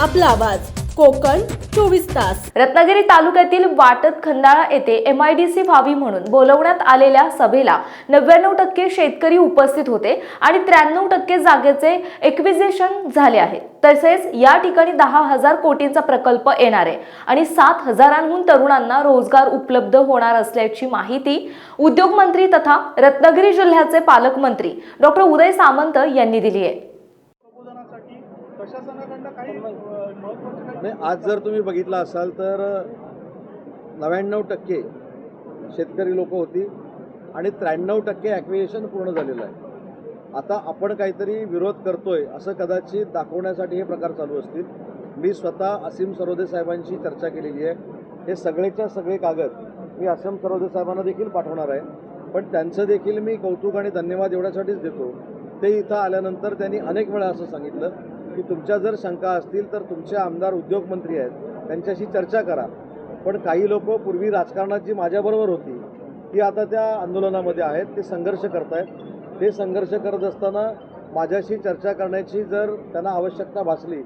आपला आवाज. कोकण चोवीस तास. रत्नागिरी तालुक्यातील वाटत खंडाळा येथे एम आय डी सी व्हावी म्हणून बोलवण्यात आलेल्या सभेला नव्याण्णव टक्के शेतकरी उपस्थित होते आणि त्र्याण्णव टक्के जागेचे एक्विजेशन झाले आहे. तसेच या ठिकाणी दहा हजार कोटींचा प्रकल्प येणार आहे आणि सात हजारांहून तरुणांना रोजगार उपलब्ध होणार असल्याची माहिती उद्योगमंत्री तथा रत्नागिरी जिल्ह्याचे पालकमंत्री डॉक्टर उदय सामंत यांनी दिली आहे प्रबोधनासाठी प्रशासनाकडनं काही अ, महत्त्वाचे काही नाही आज जर तुम्ही बघितलं असाल तर नव्याण्णव टक्के शेतकरी लोक होती आणि त्र्याण्णव टक्के ॲक्विएशन पूर्ण झालेलं आहे. आता आपण काहीतरी विरोध करतोय असं कदाचित दाखवण्यासाठी हे प्रकार चालू असतील. मी स्वतः असीम सरोदे साहेबांशी चर्चा केलेली आहे. हे सगळेच्या सगळे कागद मी असीम सरोदे साहेबांना देखील पाठवणार आहे. पण त्यांचं देखील मी कौतुक आणि धन्यवाद एवढ्यासाठीच देतो. ते इथं आल्यानंतर त्यांनी अनेक वेळा असं सांगितलं. की तुमच्या जर शंका असतील तर तुमचे आमदार उद्योगमंत्री आहेत त्यांच्याशी चर्चा करा. पण काही लोक पूर्वी राजकारणात जी माझ्याबरोबर होती ती आता त्या आंदोलनामध्ये आहेत ते संघर्ष करत आहेत ते संघर्ष करत असताना माझ्याशी चर्चा करण्याची जर त्यांना आवश्यकता भासली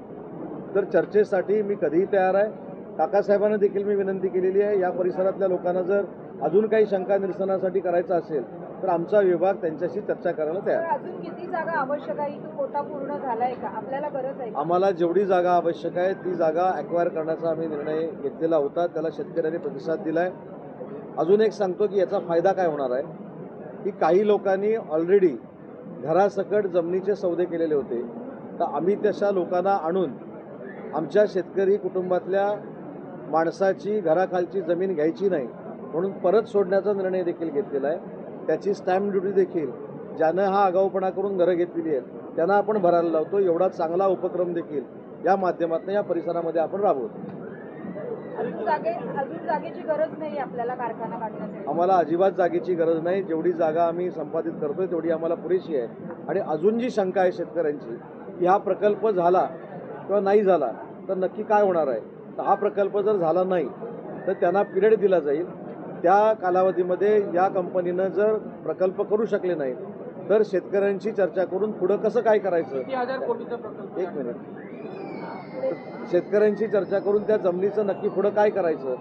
तर चर्चेसाठी मी कधीही तयार आहे. काकासाहेबांना देखील मी विनंती केलेली आहे या परिसरातल्या लोकांना जर अजून काही शंका निरसनासाठी करायचं असेल तर आमचा विभाग त्यांच्याशी चर्चा करायला तयार आहे. अजून किती जागा आवश्यक आहे? तो कोटा पूर्ण झालाय का? आपल्याला गरज आहे का? आम्हाला जेवढी जागा आवश्यक आहे ती जागा ॲक्वायर करण्याचा आम्ही निर्णय घेतलेला होता. त्याला शेतकऱ्यांनी प्रतिसाद दिला आहे अजून एक सांगतो की याचा फायदा काय होणार आहे? की काही लोकांनी ऑलरेडी घरासकट जमिनीचे सौदे केलेले होते. तर आम्ही तशा लोकांना आणून आमच्या शेतकरी कुटुंबातल्या माणसाची घराखालची जमीन घ्यायची नाही म्हणून परत सोडण्याचा निर्णय देखील घेतलेला आहे. त्याची स्टॅम्प ड्युटी देखील ज्यानं हा आगाऊपणा करून घरं घेतलेली आहेत त्यांना आपण भरायला लावतो. एवढा चांगला उपक्रम देखील या माध्यमातून या परिसरामध्ये आपण राबवतो. आम्हाला अजिबात जागेची गरज नाही. जेवढी जागा आम्ही संपादित करतोय तेवढी आम्हाला पुरेशी आहे. आणि अजून जी शंका आहे शेतकऱ्यांची की हा प्रकल्प झाला किंवा नाही झाला तर नक्की काय होणार आहे? तर हा प्रकल्प जर झाला नाही तर त्यांना पिरियड दिला जाईल. त्या कालावधीमध्ये या कंपनीनं जर प्रकल्प करू शकले नाही तर शेतकऱ्यांशी चर्चा करून पुढं कसं काय करायचं? एक मिनिट. शेतकऱ्यांशी चर्चा करून त्या जमिनीचं नक्की पुढं काय करायचं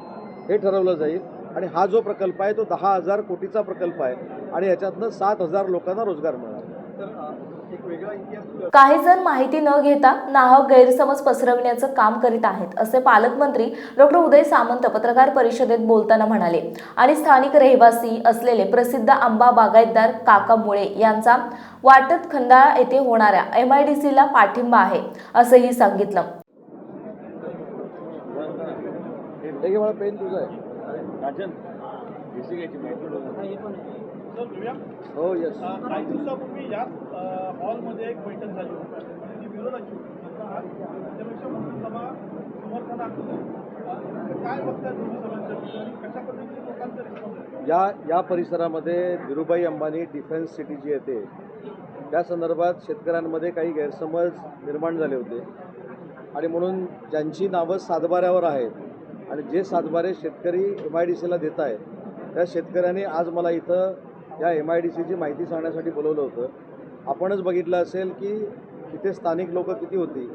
हे ठरवलं जाईल. आणि हा जो प्रकल्प आहे तो दहा हजार कोटीचा प्रकल्प आहे. आणि याच्यातनं सात हजार लोकांना रोजगार मिळणार. तर अ, एक वेगळा इतिहास काही जण माहिती न घेता नाहक गैरसमज पसरविण्याचं काम करीत आहेत असे पालकमंत्री डॉक्टर उदय सामंत पत्रकार परिषदेत बोलताना म्हणाले. आणि स्थानिक रहिवासी असलेले प्रसिद्ध आंबा बागायतदार काका मुळे यांचा वाटत खंडाळा येथे होणाऱ्या एम आय डी सीला पाठिंबा आहे असंही सांगितलं. हे पेन तुझं घेऊया. हो येस काही दिवसापूर्वी याच हॉलमध्ये एक बैठक झाली होती. ती विरोधाची होती. आता आज त्याच्यापेक्षा मोठी सभा समर्थनार्थ अ, काय बघताय दोन्ही सभांच्या आणि कशा पद्धतीने लोकांचा रिस्पॉन्स आहे? या या परिसरामध्ये धीरुभाई अंबानी डिफेन्स सिटी जी येते त्या संदर्भात शेतकऱ्यांमध्ये काही गैरसमज निर्माण झाले होते. आणि म्हणून ज्यांची नावं सातबाऱ्यावर आहेत आणि जे सातबारे शेतकरी एम आय डी सीला देत आहेत त्या शेतकऱ्यांनी आज मला इथं या एम आय डी सीची माहिती सांगण्यासाठी बोलवलं होतं. आपणच बघितलं असेल की इथे स्थानिक लोक किती होती.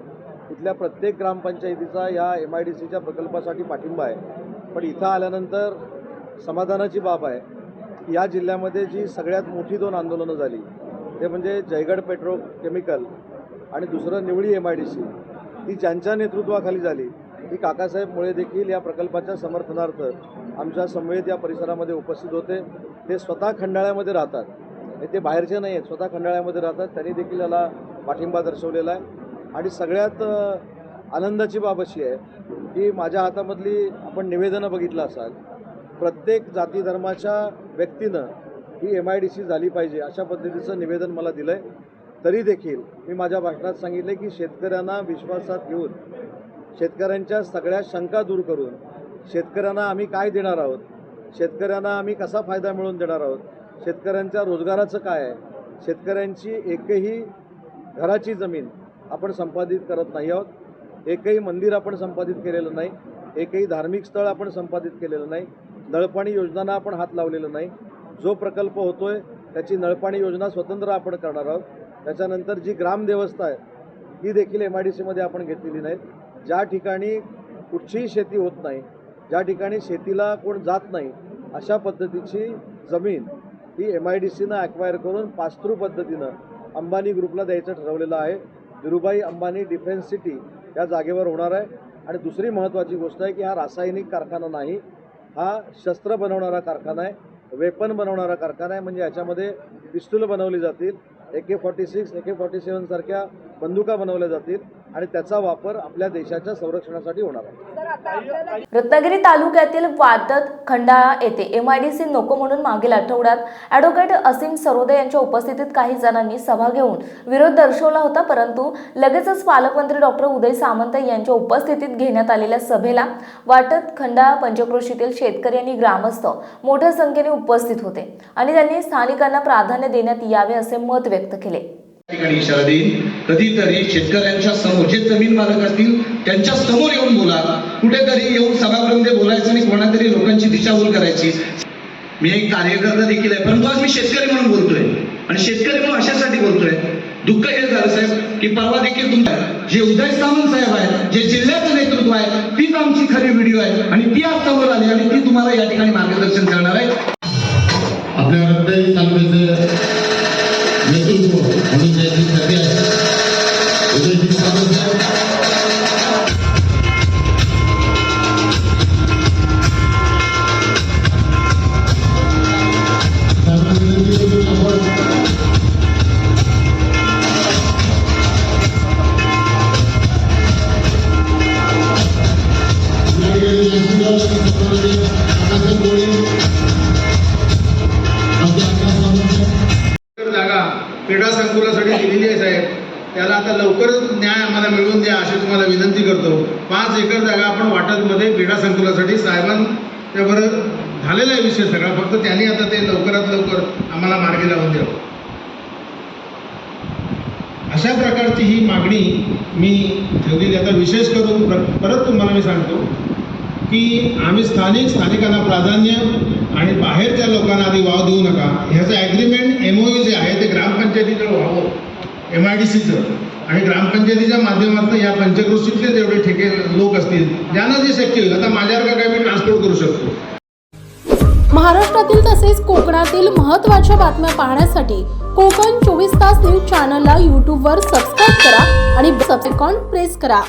इथल्या प्रत्येक ग्रामपंचायतीचा या एम आय डी सीच्या प्रकल्पासाठी पाठिंबा आहे. पण इथं आल्यानंतर समाधानाची बाब आहे. की या जिल्ह्यामध्ये जी सगळ्यात मोठी दोन आंदोलनं झाली ते म्हणजे जयगड पेट्रो केमिकल आणि दुसरं Nivali M I D C ती ज्यांच्या नेतृत्वाखाली झाली की काकासाहेब मुळे देखील या प्रकल्पाच्या समर्थनार्थ आमच्या समवेत या परिसरामध्ये उपस्थित होते. ते स्वतः खंडाळ्यामध्ये राहतात. ते बाहेरचे नाही आहेत स्वतः खंडाळ्यामध्ये राहतात. त्यांनी देखील याला पाठिंबा दर्शवलेला आहे. आणि सगळ्यात आनंदाची बाब अशी आहे की माझ्या हातामधली आपण निवेदनं बघितलं असाल प्रत्येक जाती धर्माच्या व्यक्तीनं ही एम आय डी सी झाली पाहिजे अशा पद्धतीचं निवेदन मला दिलं आहे तरी देखील मी माझ्या भाषणात सांगितलं की शेतकऱ्यांना विश्वासात घेऊन शेतकऱ्यांच्या सगळ्या शंका दूर करून शेतकऱ्यांना आम्ही काय देणार आहोत? शेतकऱ्यांना आम्ही कसा फायदा मिळवून देणार आहोत? शेतकऱ्यांच्या रोजगाराचं काय आहे? शेतकऱ्यांची एकही घराची जमीन आपण संपादित करत नाही आहोत. एकही मंदिर आपण संपादित केलेलं नाही. एकही धार्मिक स्थळ आपण संपादित केलेलं नाही. नळपाणी योजनांना आपण हात लावलेला नाही. जो प्रकल्प होतोय त्याची नळपाणी योजना स्वतंत्र आपण करणार आहोत. त्याच्यानंतर जी ग्रामदेवस्था आहे ती देखील एम आय डी सीमध्ये आपण घेतलेली नाहीत. ज्या ठिकाणी कुठचीही शेती होत नाही ज्या ठिकाणी शेतीला कोण जात नाही अशा पद्धतीची जमीन ही एम आय डी सीनं ॲक्वायर करून पास्तृ पद्धतीनं अंबानी ग्रुपला द्यायचं ठरवलेलं आहे. धीरुभाई अंबानी डिफेन्स सिटी या जागेवर होणार आहे. आणि दुसरी महत्त्वाची गोष्ट आहे की हा रासायनिक कारखाना नाही हा शस्त्र बनवणारा कारखाना आहे वेपन बनवणारा कारखाना आहे म्हणजे याच्यामध्ये पिस्तूल बनवली जातील A K forty six A K forty सेवनसारख्या बंदुका बनवल्या जातील आणि त्याचा वापर आपल्या देशाच्या संरक्षणासाठी होणार आहे. सर आता आपल्याला रत्नागिरी तालुक्यातील वादत खंडाळा येथे एमआयडीसी नको म्हणून मागील आठवड्यात ॲडव्होकेट असीम सरोदे यांच्या उपस्थितीत काही जणांनी सभा घेऊन विरोध दर्शवला होता परंतु लगेचच पालकमंत्री डॉक्टर उदय सामंत यांच्या उपस्थितीत घेण्यात आलेल्या सभेला वाटत खंडाळा पंचक्रोशीतील शेतकरी आणि ग्रामस्थ मोठ्या संख्येने उपस्थित होते आणि त्यांनी स्थानिकांना प्राधान्य देण्यात यावे असे मत व्यक्त केले. या ठिकाणी इशारा देईन. कधीतरी शेतकऱ्यांच्या समोर जे जमीन मालक असतील त्यांच्यासमोर येऊन बोला. कुठेतरी येऊन सभागृहामध्ये बोलायचं आणि कोणातरी लोकांची दिशाभूल करायची. मी एक कार्यकर्ता देखील आहे परंतु आज मी शेतकरी म्हणून बोलतोय. आणि शेतकरी म्हणून अशासाठी बोलतोय. दुःख हे झालं साहेब की परवा देखील तुमच्या जे उदय सामंत साहेब आहेत जे जिल्ह्याचं नेतृत्व आहे तीच आमची खरी व्हिडिओ आहे. आणि ती आज समोर आली आणि ती तुम्हाला या ठिकाणी मार्गदर्शन करणार आहे. आपल्या रत्नागिरी तालुक्याचे नेतृत्व म्हणून ज्यांची ख्याती आहे उदयजी सामंत साहेब साहेबांना विनंती करू की आपण या ठिकाणी जयसिंगराव सत्तावणे, अण्णासाहेब कोळी, आमचे एकर जागा आपण वाटतमध्ये क्रीडा संकुलासाठी साहेबांच्यावर झालेला आहे विषय सगळा. फक्त त्यांनी आता ते लवकरात लवकर आम्हाला मार्गी लावून द्यावं. अशा प्रकारची ही मागणी मी ठेवलेली आता विशेष करून परत तुम्हाला मी सांगतो की आम्ही स्थानिक स्थानिकांना प्राधान्य आणि बाहेरच्या लोकांना आधी वाव देऊ नका. ह्याचं ॲग्रीमेंट एम ओ जे आहे ते ग्रामपंचायतीकडे व्हावं. एम आय डी सीचं आणि ग्रामपंचायतीच्या माध्यमातून या पंचकृषीतले जेवढे ठेके लोक असतील ज्यांना जे शक्य होईल. आता माझ्यावर काय मी ट्रान्सपोर्ट करू शकतो. महाराष्ट्रातील तसेच कोकणातील महत्त्वाच्या बातम्या पाहण्यासाठी कोकण चोवीस तास न्यूज चॅनलला यूट्यूबवर सबस्क्राईब करा आणि सबसेकॉन प्रेस करा.